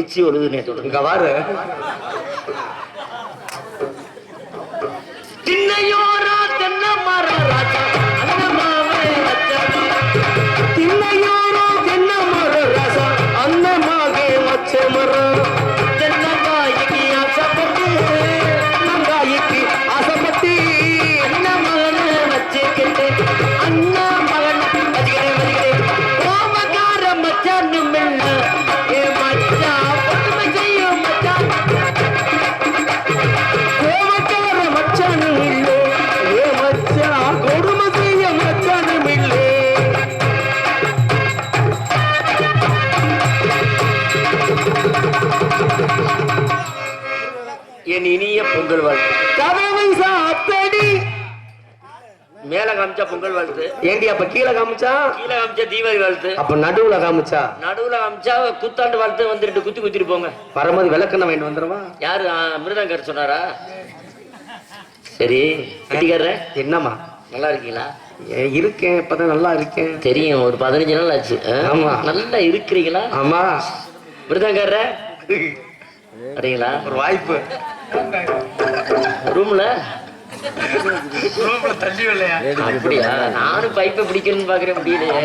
எச்சி ஒழுது நேற்று இங்க வாரு. திண்ணையோரா தென்ன மரம் ராஜா. பொங்கல் வாழ்த்து. கதவை சாத்தடி. மேல காமிச்சா பொங்கல் வாழ்த்து. ஏண்டி அப்ப கீழே காமிச்சா? கீழே காமிச்சா தீபாவளி வாழ்த்து. அப்ப நடுவுல காமிச்சா? நடுவுல காமிச்சா குத்தாண்டு வாழ்த்து வந்து ரெண்டு குத்தி குத்திட்டு போங்க. வரும்போது விளக்கண்ண வாங்கிட்டு வந்துருவா? யாரு மிருதங்கர் சொன்னாரா? சரி. கட்டிக்கார என்னம்மா? நல்லா இருக்கீங்களா? இருக்கேன் இப்பதான் நல்லா இருக்கேன். தெரியும் ஒரு பதினஞ்சு நாள் ஆச்சு? ஆமா. நல்லா இருக்கிறீங்களா? ஆமா. மிருதங்கர வரீங்களா? ஒரு வாய்ப்பு. ரூம்ல அப்படியா? நானும் பைப்பை பிடிக்கணும்னு பாக்குறேன் முடியலையே.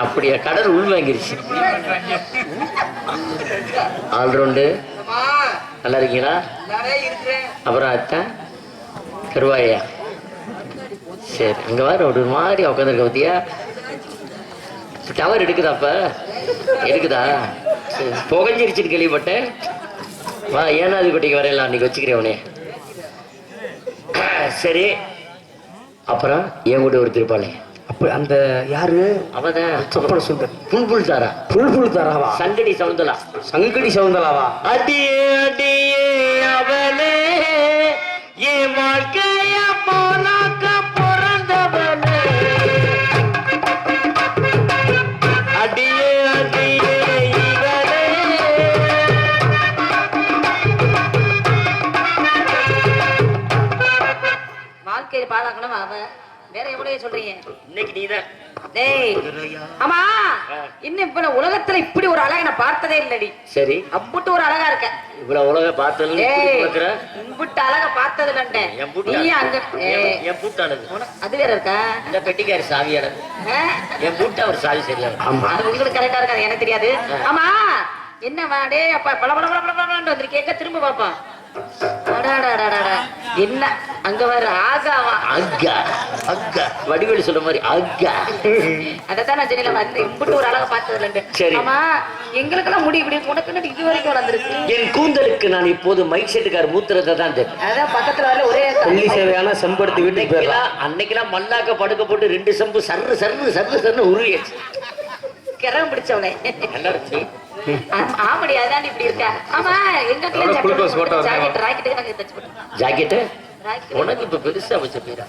அப்படியா? கடல் உள் வாங்கிருச்சு. ஆல்ரவுண்டு நல்லா இருக்கீங்களா? அப்புறம் அத்தான் கருவாயா சரி அங்க ஒரு மாதிரி உட்காந்துருக்க பத்தியா? டவர் எடுக்குதா அப்ப எடுக்குதா? சரி புகஞ்சிருச்சுன்னு கேள்விப்பட்டேன். வா ஏனாதிபட்டிக்கு வரையலாம். அன்னைக்கு வச்சுக்கிறேன் உனே சரி. அப்புறம் என் கூட ஒரு திருப்பாளே. அப்ப அந்த யாரு? அவதான். சொப்பன சுந்தர். புல்புல் தாரா. புல் புல் தராவா? சங்கடி சவுந்தலா. சங்கடி சவுந்தலாவா? அடியே அடியே அவளே என் வாழ்க்கைய பாழாக்கணும் அவ. வேற எவ்வளவு சொல்றீங்க? இன்னைக்கு நீதான். டேய் ஆமா. இன்னும் இப்ப உலகத்துல இப்படி ஒரு அழகை நான் பார்த்ததே இல்லடி. சரி. அம்புட்டு ஒரு அழகா இருக்க. இவ்வளவு உலக பார்த்தது இம்புட்டு அழகா பார்த்தது நீ அங்க என் பூட்டானது. அது வேற இருக்கா? இந்த பெட்டிக்காரி சாவியானது. ஆ? என் பூட்டா ஒரு சாவி சரியா ஆமா. அது உங்களுக்கு கரெக்டா இருக்காது எனக்கு தெரியாது. ஆமா என்னவா டேய் அப்பா பல பல பல பல பல வந்திருக்கேங்க திரும்ப பாப்பா. என்ன? அங்க வர ஆகாவா அக்கா அக்கா வடிவேலு சொல்ற மாதிரி அக்கா அதத்தான் நான் சொன்னேன் வந்து இம்புட்டு ஒரு அழகா பார்த்தது இல்லண்டு சரி. ஆமா எங்களுக்கெல்லாம் முடி இப்படி உனக்கு இது வரைக்கும் வளர்ந்துருக்கு? என் கூந்தலுக்கு நான் இப்போது மைக் செட்டுக்கார் மூத்துறதை தான் தெரியும் அதான் பக்கத்துல வரல ஒரே வெள்ளி சேவையான செம்படுத்தி வீட்டுக்கு போயிடலாம் அன்னைக்கெல்லாம் அன்னைக்கெல்லாம் மல்லாக்க படுக்க போட்டு ரெண்டு சம்பு சர்ரு சர்ரு சர்ரு சர்னு உருவியாச்சு. கிரகம் பிடிச்சவனே ஆமாடி அதான் இப்படி இருக்கா? ஆமா எங்க? ஜாக்கெட் ராக்கெட்டுக்கு நாங்க தச்சு போட்டோம் ராக்கெட் உனக்கு இப்ப பெருசா வச்ச பேரா?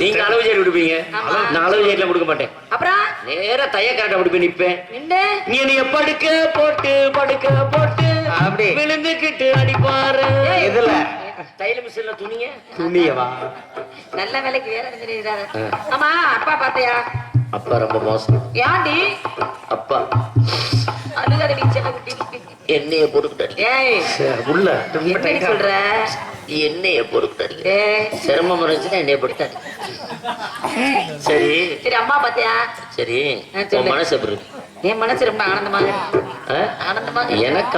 நீங்க அளவு சேரி விடுப்பீங்க. நான் அளவு சேரில கொடுக்க மாட்டேன். அப்புறம்? நேரா தைய கரெக்டா போய் நிப்பேன். நீ என்னைய படுக்க போட்டு படுக்க போட்டு அப்படி. விழுந்துக்கிட்டு அடிப்பாரு. எதுல தைல மிஷின்ல துணிங்க துணியவா? நல்ல வேலைக்கு வேற செஞ்சிருக்காரு ஆமா அப்பா பாத்தையா அப்பா ரொம்ப மோசம். ஏன்டி? அப்பா. ஏய். சரி, உள்ள. என்னடி சொல்ற? எண்ணெய பொறுக்கிட்டாரு ஏய் சிரமம் இருந்துச்சுன்னா என்னைய பொறுத்தாரு சரி. சரி அம்மா பாத்தியா? சரி. உன் மனசு எப்படி என் மனசு ரொம்ப ஆனந்தமாக எனக்கு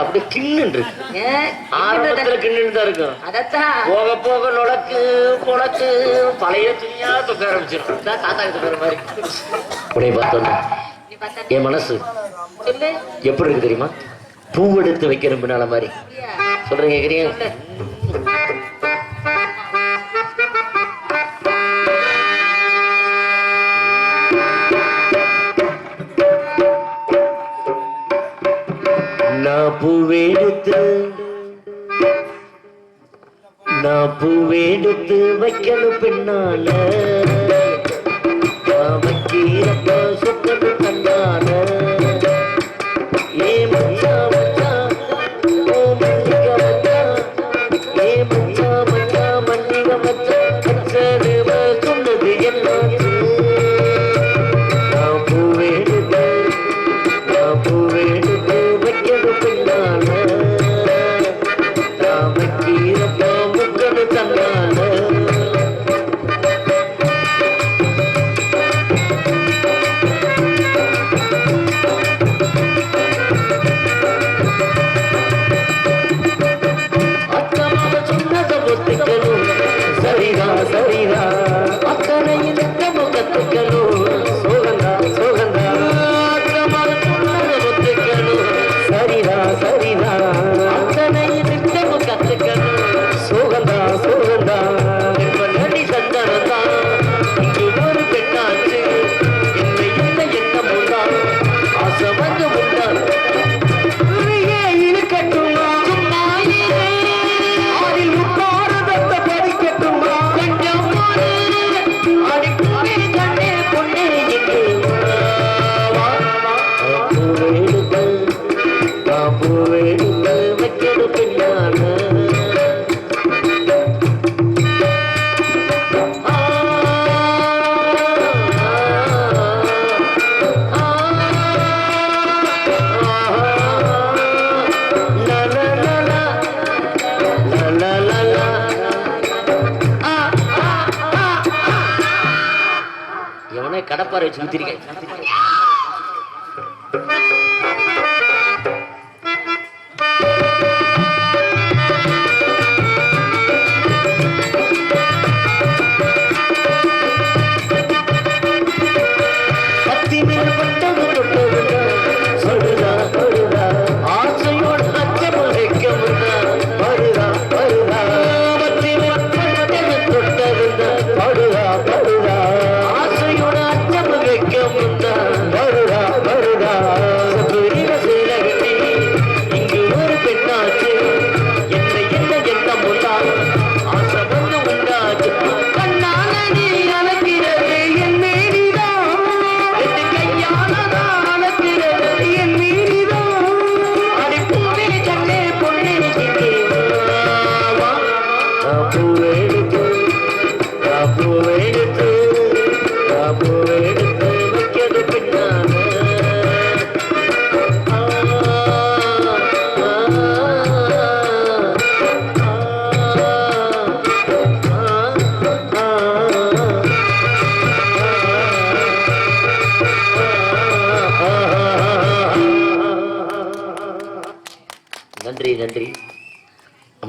இருக்கு. ஏன்? ஆரம்பத்துல கிண்ணு தான் இருக்கும். அதத்தான் போக போக நுழக்கு புழக்கு பழைய துணியா தொக்க ஆரம்பிச்சிடும் தாத்தா தொக்கிற மாதிரி. உடைய பார்த்தோன்னா நீ பார்த்தா என் மனசு எப்படி இருக்கு தெரியுமா? பூவெடுத்து வைக்கிற பின்னால மாதிரி. சொல்றீங்க கேக்குறீங்க? சொல்லு நான் பூவெடுத்து நான் பூவெடுத்து வைக்கணும் பின்னால நான் வைக்கிறப்ப கடப்பாறை வச்சு நிறுத்திருக்கேன்.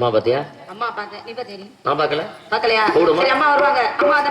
அம்மா பாத்தியா? அம்மா பார்த்தேன் நீ பாத்தியா நான் பார்க்கல பார்க்கலையா அம்மா வருவாங்க. அம்மா அதை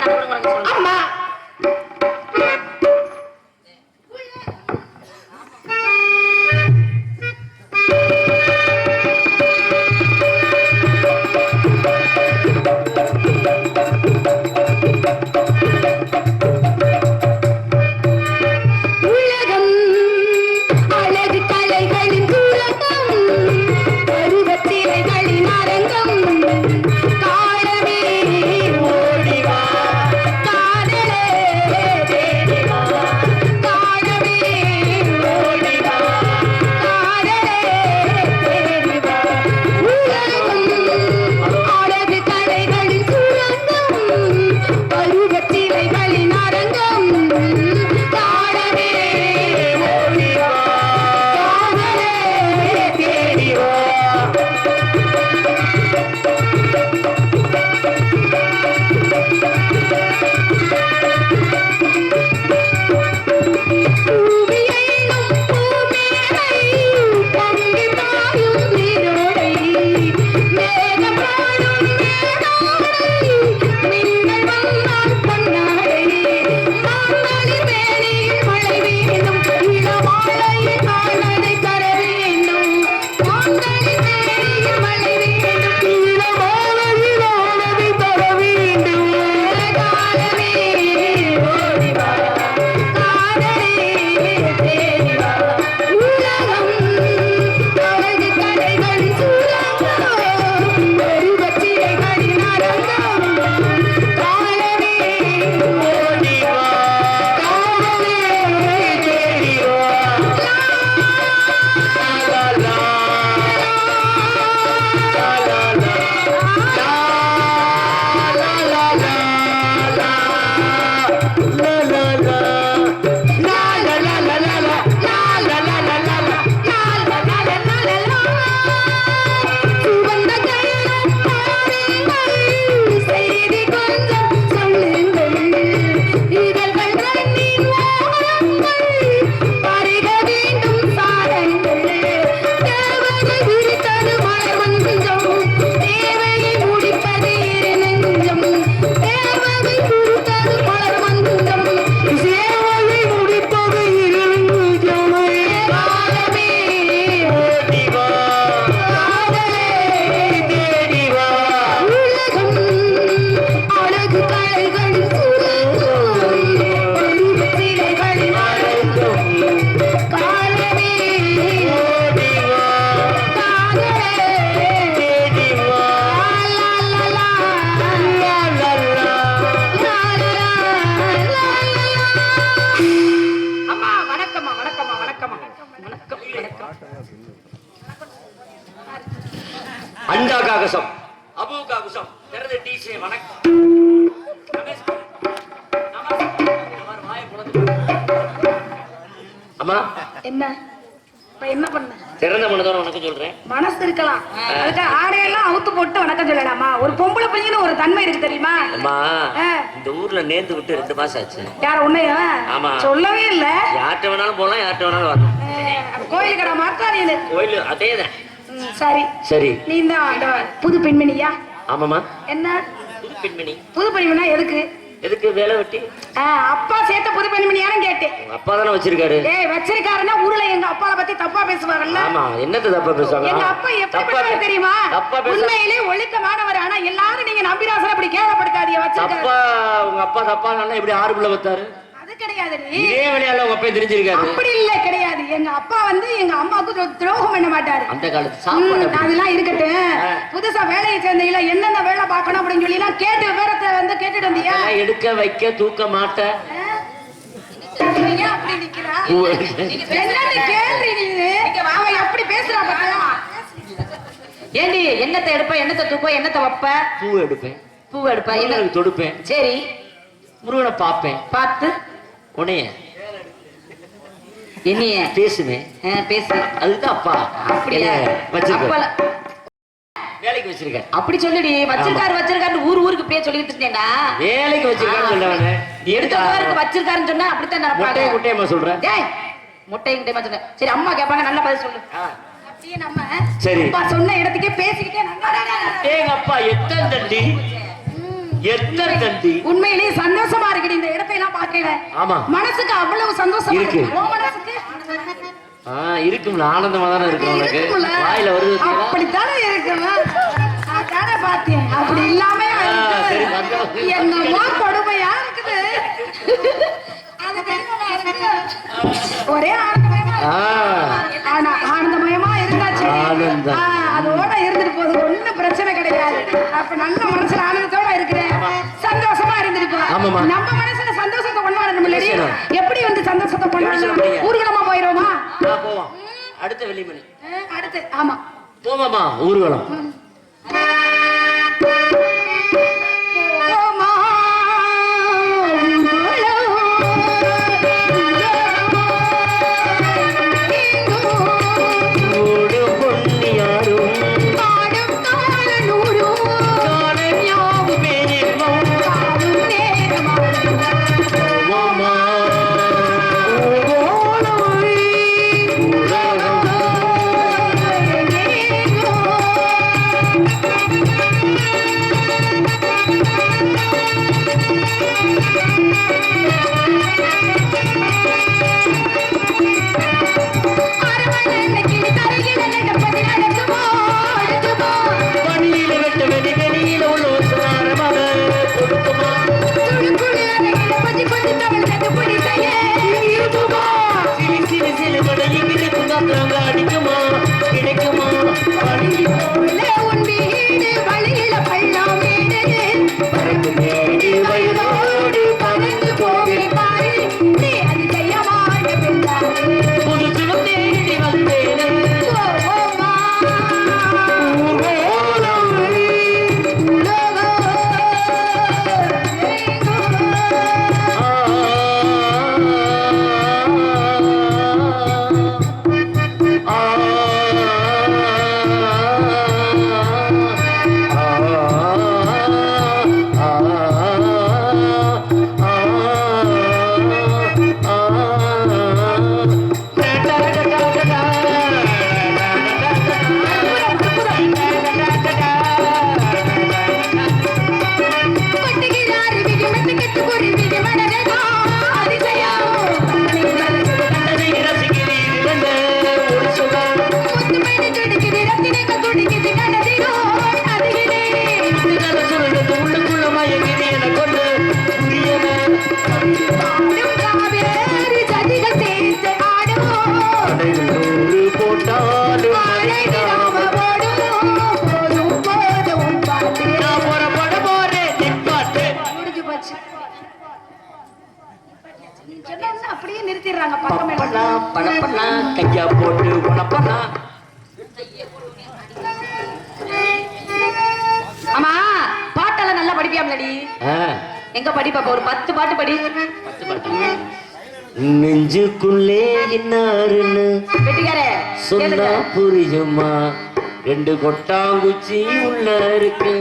கபுகாகசம் அபுகாகசம் திறந்த என்ன? பண்ண திறந்த மனதோட வணக்கம் சொல்றேன். மனசு இருக்கலாம். ஆடையெல்லாம் அவுத்து போட்டு வணக்கம் சொல்லலாமா? ஒரு பொம்பளை பையன் ஒரு தன்மை இருக்கு தெரியுமா? அம்மா இந்த ஊர்ல விட்டு ரெண்டு மாசம் ஆச்சு. யார உன்னையா? ஆமா. சொல்லவே இல்ல. யார்கிட்ட வேணாலும் போலாம் யார்கிட்ட வேணாலும் வரலாம். கோயிலுக்கு நான் மாற்றாதீங்க. சரி. சரி. நீ தான் அந்த புது பெண்மணியா? ஆமாமா என்ன? புது பெண்மணி. புது பெண்மணினா எதுக்கு? எதுக்கு வேலை வெட்டி? அப்பா சேர்த்த புது பெண்மணியானு கேட்டேன். அப்பா தானே வச்சிருக்காரு. ஏய் வச்சிருக்காருன்னா ஊர்ல எங்க அப்பாவை பத்தி தப்பா பேசுவாங்கல்ல? ஆமா என்னத்த தப்பா பேசுவாங்க? எங்க அப்பா எப்படிப்பட்டவர் தெரியுமா? தப்பா உண்மையிலே ஒழுக்கமானவர் ஆனா எல்லாரும் நீங்க நம்பிராசன் அப்படி கேவலப்படுத்தாதீங்க வச்சிருக்காரு. தப்பா உங்க அப்பா தப்பா எப்படி ஆறு பிள்ளை அது கிடையாது இதே வேலையால உங்க அப்பா தெரிஞ்சிருக்காரு. அப்படி இல்ல கிடையாது. எங்க அப்பா வந்து எங்க அம்மாவுக்கு துரோ- துரோகம் பண்ண மாட்டாரு. அந்த காலத்து சாப்பாடு. அதெல்லாம் இருக்கட்டும். புதுசா வேலையை சேர்ந்தீங்களா? என்னென்ன வேலை பார்க்கணும் அப்படின்னு சொல்லி எல்லாம் கேட்டு விவரத்தை வந்து கேட்டுட்டு வந்தியா? எடுக்க வைக்க தூக்க மாட்ட. நீங்க அப்படி நிக்கிறா? என்னன்னு கேள்வி நீ? அவன் எப்படி பேசுறா பாத்தியா? ஏண்டி என்னத்தை எடுப்ப என்னத்தை தூப்ப என்னத்தை வைப்ப? பூ எடுப்பேன். பூ எடுப்ப என்ன? முருகனுக்கு தொடுப்பேன். சரி. முருகனை பார்ப்பேன். பார்த்து? உனைய பேசுவேன் ஆ, பேசு. அதுதான் அப்பா அப்படியா வச்சிருக்காரு அப்பல வேலைக்கு வச்சிருக்கேன். அப்படி சொல்லுடி. வச்சிருக்காரு வச்சிருக்காரு ஊர் ஊருக்கு பேர் சொல்லிட்டு இருந்தேன்டா. வேலைக்கு வச்சிருக்கான்னு சொல்லவனே எடுத்த ஊருக்கு வச்சிருக்காருன்னு சொன்னா அப்படித்தான் நடப்பாங்க முட்டையம்மா சொல்ற? டேய் முட்டையும் கிட்டே சொன்ன சரி அம்மா கேட்பாங்க நல்லா பதில் சொல்லு. அப்படியே நம்ம சரி. அப்பா சொன்ன இடத்துக்கே பேசிக்கிட்டே நல்லா ஏங்க அப்பா எத்தனை தண்டி எத்தனை தண்டி உண்மையிலேயே சந்தோஷமா இருக்குது இந்த இடத்தை எல்லாம் பார்க்கல ஆமா மனசுக்கு அவ்வளவு சந்தோஷமா இருக்கு. இருக்கு உன் மனசுக்கு இருக்கும்ல ஆனந்தமா தானே இருக்கும் உனக்கு? வாயில வருது? அப்படித்தானே இருக்குமா அதானே பார்த்தேன் அப்படி இல்லாம. என்னமோ கொடுமையா இருக்குது அது தெரியுமா எனக்கு? ஒரே ஆனந்தமயமா இருக்கு. ஆனா ஆனந்தமயமா. ஆ, அதோட இருந்துட்டு போகுது. ஒண்ணும் பிரச்சனை கிடையாது. அப்ப நல்ல மனசுல ஆனந்தத்தோட இருக்கிறேன். சந்தோஷமா இருந்துட்டு ஆமாம்மா. போ நம்ம மனசுல சந்தோஷத்தை இல்லடி நிச்சயம். எப்படி வந்து சந்தோஷத்தை கொண்டாடணும்? சொல்றீங்க? ஊர்வலமா போவோம். அடுத்த வெள்ளிமணி. அடுத்து ஆமா. போமாமா ஊர்வலம். படிப்பா ஒரு பத்து பாட்டு படி. பத்து பாட்டு. நெஞ்சுக்குள்ளே இன்னாருன்னு சொன்னா. புரியுமா? ரெண்டு கொட்டாங்குச்சி உள்ள இருக்கு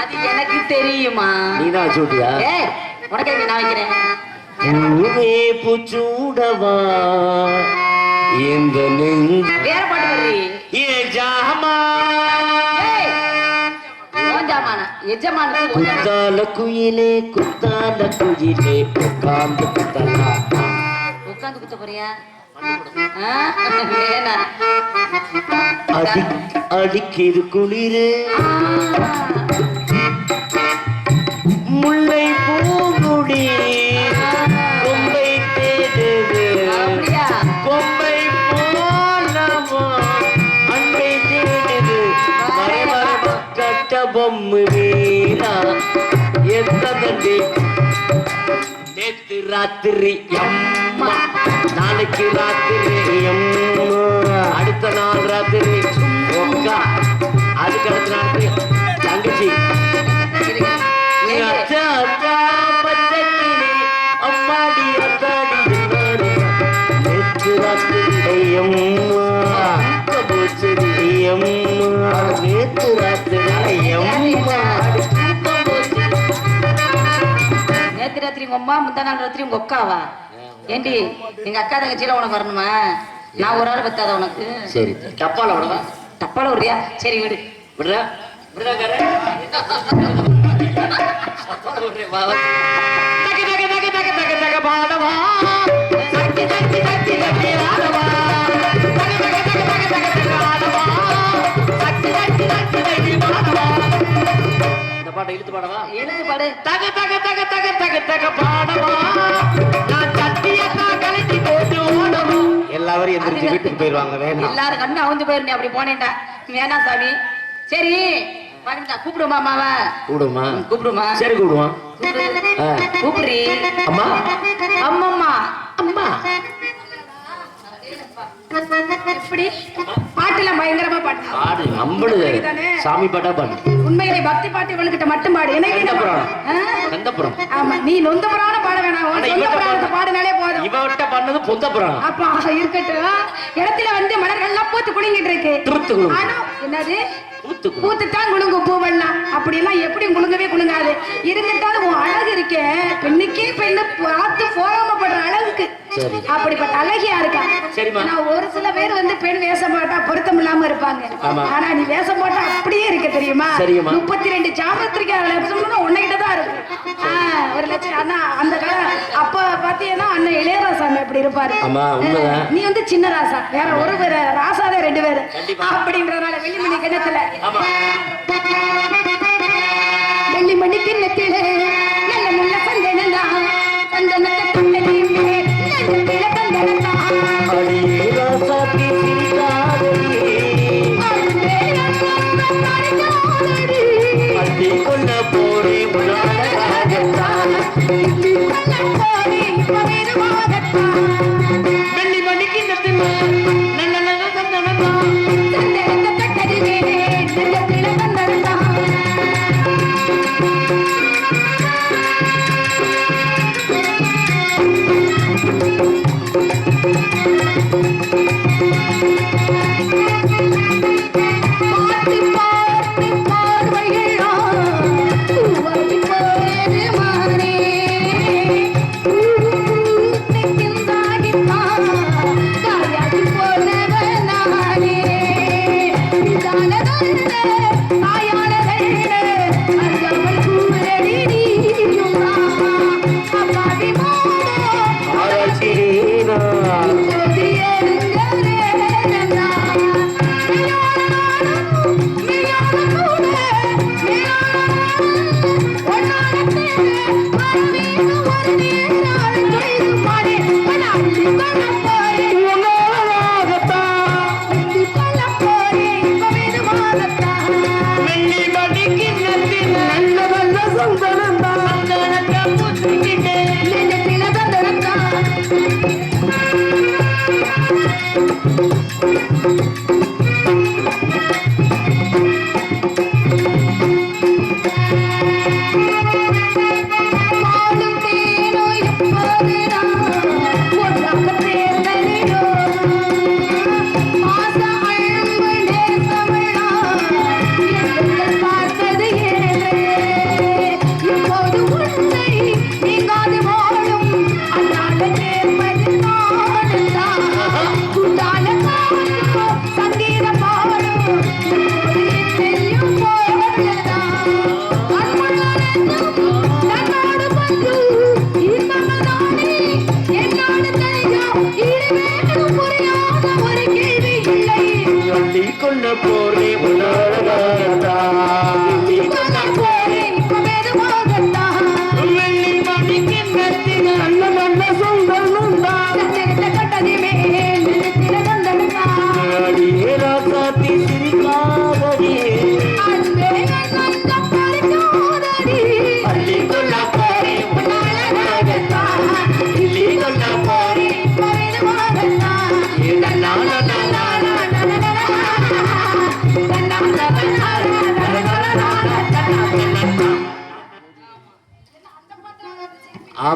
அது எனக்கு தெரியுமா? நீதான் சூட்டியா ஏய் உனக்கு நான் வைக்கிறேன்? பூச்சூடவா? இந்த நெஞ்சு வேற பாட்டு குத்தால குயிலே குத்தால குயிலே உட்கார்ந்து குத்தலாம் உட்காந்து குத்த போறியா? அடி அடிக்கிது குளிரு. முல்லை பூங்குடி கொம்பை தேடுது கொம்பை போலவா அன்பை தேடுது கட்ட பொம்மு ராத்திரி அம்மா. நாளைக்கு ராத்திரி அம்மா. அடுத்த நாள் ராத்திரி அதுக்கு அடுத்த நாள் உங்க அம்மா முந்தா நாள் ராத்திரி உங்க அக்காவா ஏண்டி எங்க அக்கா தங்கச்சியில உனக்கு வரணுமா நான் ஒரு ஆள் பத்தாத உனக்கு சரி டப்பால விடவா தப்பால விடுறியா சரி விடு விடுறா விடுறா பாட்டை இழுத்து பாடவா? எழுது பாடு. தக தக தக தக தக தக பாடவா? நான் சத்தியத்தான் கலட்டி போட்டு ஓடவா? எல்லாரும் எந்திரிச்சு வீட்டுக்கு போயிருவாங்க வேணாம் எல்லாரும் கண்ணு அவுந்து போயிருந்தேன் அப்படி போனேன்டா. வேணாம் சாமி. சரி கூப்பிடுமா அம்மாவா? கூடுமா கூப்பிடுமா. சரி கூடுவான் கூப்பிடு. ஆ. கூப்பிடுறி? அம்மா. அம்மம்மா. அம்மா. எப்படி பாட்டுல பயங்கரமா பாட்டு பாடு நம்பளுது சாமி பாட்டா பாடு. உண்மையிலே பக்தி பாட்டு இவளுக்கிட்ட மட்டும் பாடு. எனக்கு என்ன ஆமா நீ நொந்த புராணம் பாட வேணாம். சொந்த புராணத்தை பாடு- பாடினாலே போதும். இவட்ட பண்ணது பொந்த புராணம் அப்பா இருக்கட்டும். இடத்துல வந்து மலர்கள்லாம் பூத்து குலுங்கிட்டு இருக்கு. திருத்து. ஆனா என்னது. பூத்துத்தான் குலுங்கும் பூவெல்லாம். அப்படி எல்லாம் எப்படி குலுங்கவே குலுங்காது. இருந்துட்டாலும் உன் அழகு இருக்கே. பெண்ணுக்கே பெண்ணு பார்த்து போராமப்படுற அளவுக்கு. சரி. அப்படிப்பட்ட அழகியா இருக்கா. ஆனா ஒரு சில பேர் வந்து பெண் வேஷம் போட்டா பொருத்தம் இல்லாம இருப்பாங்க. ஆனா நீ வேஷம் போட்டா அப்படியே இருக்கு தெரியுமா. முப்பத்தி ரெண்டு சாமத்திரிக்கா லட்சம்னு உன்னைகிட்ட தான் இருக்கு. ஒரு லட்சம். அந்த கால அப்ப பாத்தீங்கன்னா அண்ணன் இளையராசாமி அப்படி இருப்பாரு. நீ வந்து சின்ன ராசா வேற ஒரு பேரு ராசாதான் ரெண்டு பேரு. அப்படின்றதுனால வெள்ளிமணி கிணத்துல. வெள்ளிமணி கிண்ணத்தில ஆராய்ச்சிரேனா. பாலும் தேனோ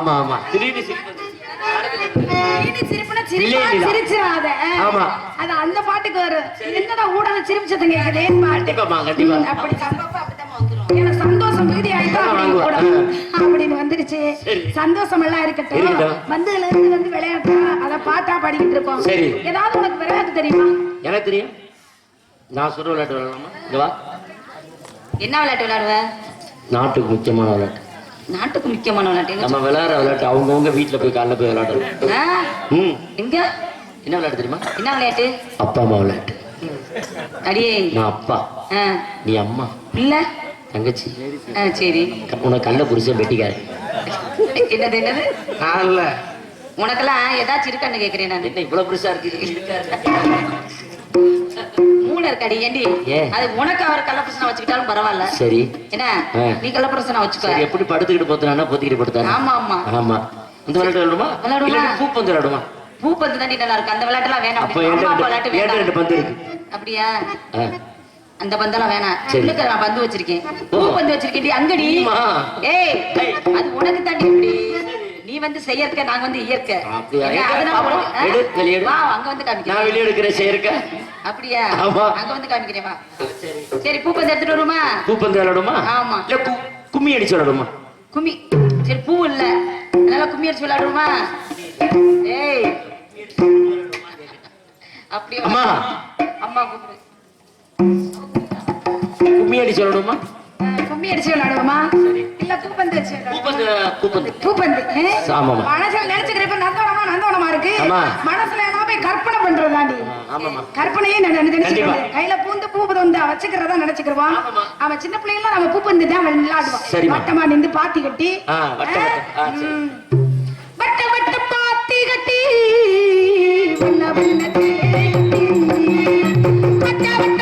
ஆமா ஆமா. திடீர்னு. அது அந்த பாட்டுக்கு வரும் என்னடா ஊடக பாட்டு. கண்டிப்பாமா கண்டிப்பா. ம், அப்படி எனக்கு சந்தோஷம் மிகுதி ஆயிட்டா அப்படின்னு வந்துருச்சு. சந்தோஷம் எல்லாம் இருக்கட்டும். வந்ததுல இருந்து வந்து விளையாட்டா? அத பாட்டா பாடிக்கிட்டு இருக்கோம். ஏதாவது உனக்கு விளையாட்டு தெரியுமா? எனக்கு தெரியும். நான் சொல்ற விளையாட்டு விளையாடலாமா? என்ன விளையாட்டு விளையாடுவ? நாட்டுக்கு முக்கியமான விளையாட்டு. நாட்டுக்கு முக்கியமான விளையாட்டு நம்ம விளையாடுற விளையாட்டு அவங்கவுங்க வீட்டுல போய் காலைல போய் விளையாடணும் ஆ, ம். எங்க? என்ன விளையாட்டு தெரியுமா? என்ன விளையாட்டு? அப்பா அம்மா விளையாட்டு. அடியே. நான் அப்பா. ஆ, நீ அம்மா. இல்ல தங்கச்சி. ஆ, சரி. உனக்கு கல்ல புருஷன் வெட்டிக்காரு என்னது என்னது? அல்ல உனக்கெல்லாம் ஏதாச்சும் இருக்கான்னு கேக்குறேன் நான். என்ன இவ்வளவு பெருசா இருக்கு? மூணு இருக்காடி ஏண்டி? ஏன்? அது உனக்கு அவர் கள்ளப்பிரசனை வச்சுக்கிட்டாலும் பரவாயில்ல. சரி. என்ன. நீ கள்ளப்பிரசனை வச்சுக்கோ. எப்படி படுத்துக்கிட்டு போத்துனா பொத்திக்கிட்டு படுத்தானா ஆமா ஆமா. ஆமா. இந்த விளையாட்டு விளையாடுமா? விளையாடுவோமா? இல்ல பூப்பந்து விளையாடுமா? பூப்பந்து தாண்டி நல்லா இருக்கு. அந்த விளையாட்டுலாம் வேணாம். அப்ப விளையாட்டு ரெண்டு- ரெண்டு வேண்டாம் பந்து இருக்கு. அப்படியா. அந்த பந்தெல்லாம் வேணாம். உள்ளுக்கு நான் பந்து வச்சிருக்கேன். பூ பந்து வச்சிருக்கேன் அங்கடி? ஏய். அது உனக்கு தாண்டி எப்படி? நீ வந்து செயற்கை நாங்க வந்து இயற்கை. அங்க வந்து காமிக்கிறேன். வெளியே எடுக்கிற சேர்க்க. அப்படியா? ஆமா. அங்க வந்து காமிக்கிறேன் சரி பூ பந்து எடுத்துட்டு வருமா? பூப்பந்து விளையாடுமா? ஆமா. இல்ல கும்மி அடிச்சு விளையாடுமா? கும்மி சரி பூ இல்ல. அதனால கும்மி அடிச்சு விளையாடுவோமா? ஏய். அப்படியே? அம்மா. அம்மா கும்மி அடிச்சு விளையாடுமா? கும்மி அடிச்சு விளையாடுவோமா? இல்ல பூப்பந்து வச்சு விளையாடுவோமா? பூப்பந்து பூப்பந்து. பூப்பந்து. ஏ? ஆமாமா. மனசுல நினைச்சுக்கிறப்ப நந்தோனமா நந்தோனமா இருக்கு. மனசுல எல்லாம் போய் கற்பனை பண்றதாண்டி. கற்பனையே நான் நினைச்சு கண்டிப்பா. கையில பூந்து பூப்பது வந்து வச்சுக்கிறதா நினைச்சுக்கிறவான் அவன் சின்ன பிள்ளைங்கள நம்ம பூப்பந்து தான் விளையாடுவான். வட்டமா நின்று பாத்தி கட்டி. வட்ட வட்ட. பாத்தி கட்டி. வண்ண வண்ண தேரை கட்டி வட்ட வட்ட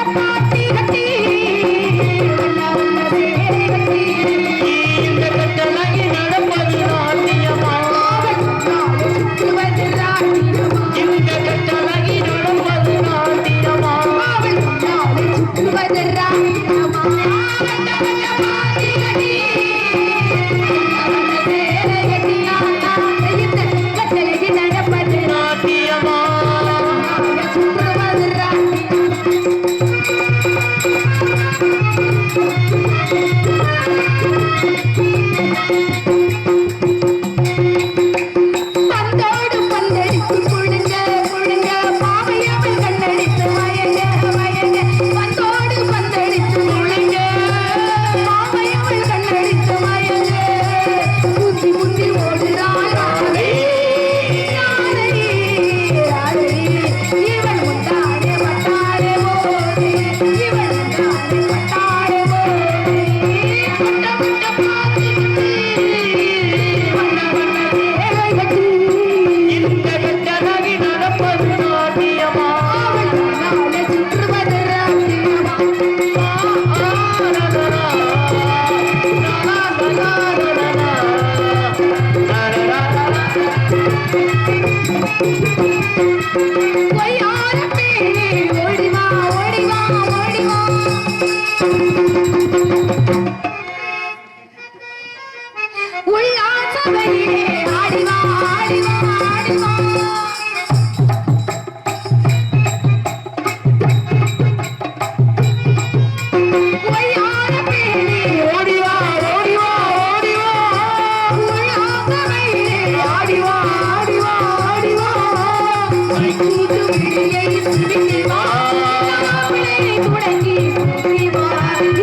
തുടങ്ങി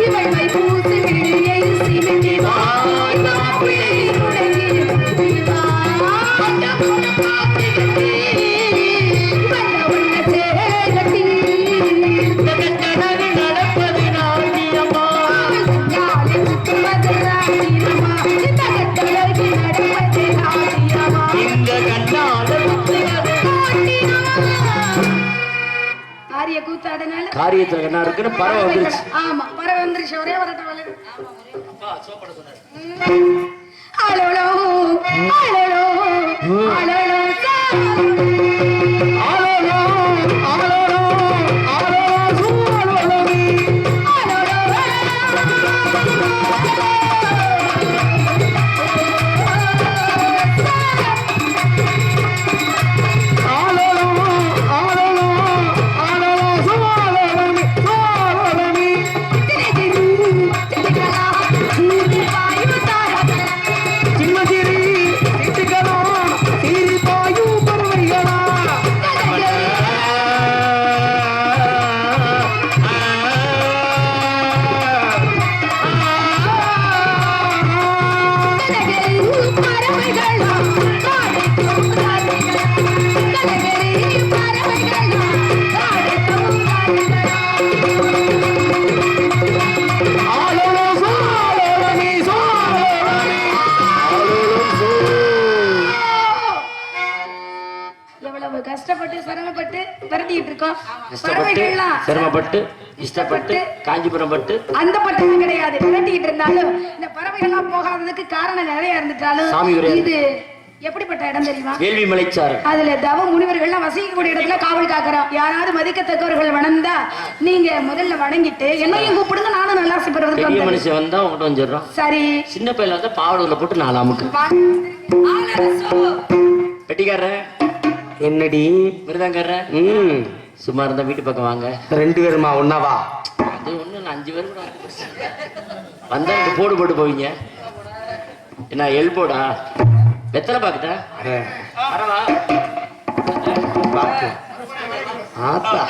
ഇവൾ പൂസ காரியத்துல என்ன இருக்குன்னு பறவை வந்துருச்சு. ஆமா பறவை வந்துருச்சு. ஒரே வரட்ட அழலோ கஷ்டப்பட்டு சிரமப்பட்டு இஷ்டப்பட்டு காஞ்சிபுரம் பட்டு அந்த பட்டம் கிடையாது. விரட்டிட்டு இருந்தாலும் இந்த பறவைகள்லாம் போகாததுக்கு காரணம் நிறைய சாமி இருந்துட்டாலும் உரையாடு. இது எப்படிப்பட்ட இடம் தெரியுமா? வேள்வி மலைச்சாரல் அதுல தவ முனிவர்கள்லாம் வசிக்கக்கூடிய இடத்துல காவல் காக்கிறோம். யாராவது மதிக்கத்தக்கவர்கள் வணந்தா நீங்க முதல்ல வணங்கிட்டு என்னையும் கூப்பிடுங்க நானும் நல்லா ஆசைப்படுறதுக்கு பெரிய. மனுஷன் வந்தா உங்ககிட்ட வந்துடுறோம் சரி. சின்ன பையல வந்து பாவடூர்ல போட்டு நாலு அமுக்கு என்னடி? மிருதங்காரர் ம். சும்மா இருந்தா வீட்டு பக்கம் வாங்க. ரெண்டு பேருமா ஒன்னாவா அது ஒண்ணு அஞ்சு பேர் கூட வந்தா ரெண்டு போடு போட்டு போவீங்க. என்ன எல்போடா வெத்தலை பாக்குதா அட, வரவா? ஆத்தா.